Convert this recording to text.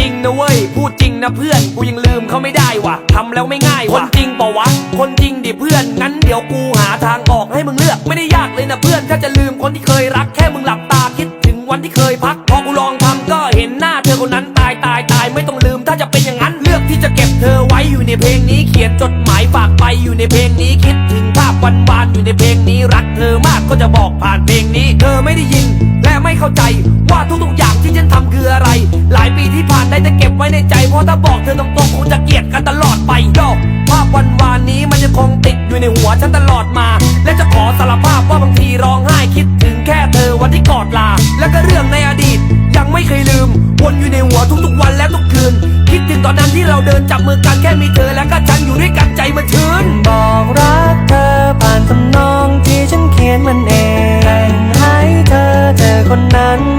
จริงนะเว้ย พูดจริงนะเพื่อน กูยังลืมเขาไม่ได้วะทำแล้วไม่ง่ายวะคนจริงปล่าวะ คนจริงดิเพื่อน งั้นเดี๋ยวกูหาทางออกให้มึงเลือก ไม่ได้ยากเลยนะเพื่อน ถ้าจะลืมคนที่เคยรัก แค่มึงหลับตาคิดถึงวันที่เคยพัก พอกูลองทำก็เห็นหน้าเธอคนนั้นตายตายตายไม่ต้องลืม ถ้าจะเป็นอย่างนั้น เลือกที่จะเก็บเธอไว้อยู่ในเพลงนี้ เขียนจดหมายฝากไปอยู่ในเพลงนี้ คิดถึงภาพวันวานอยู่ในเพลงนี้ รักเธอมากก็จะบอกผ่านเพลงนี้ เธอไม่ได้ยิน และไม่เข้าใจว่าทุกๆอย่าง เก็บไว้ใจเพราะถ้าบอกเธอตรงๆคงจะเกลียดกันตลอดไปดอกภาพวันวานนี้มันยังคงติดอยู่ในหัวฉันตลอดมา และจะขอสารภาพว่าบางทีร้องไห้คิดถึงแค่เธอวันที่กอดลา และก็เรื่องในอดีต ยังไม่เคยลืม วนอยู่ในหัวทุกๆวันและทุกคืน คิดถึงตอนนั้นที่เราเดินจับมือกันแค่มีเธอและก็ฉันอยู่ด้วยกันใจมันชื้นบอกรักเธอผ่านทำนองที่ฉันเขียนมันเองแต่งให้เธอเธอคนนั้น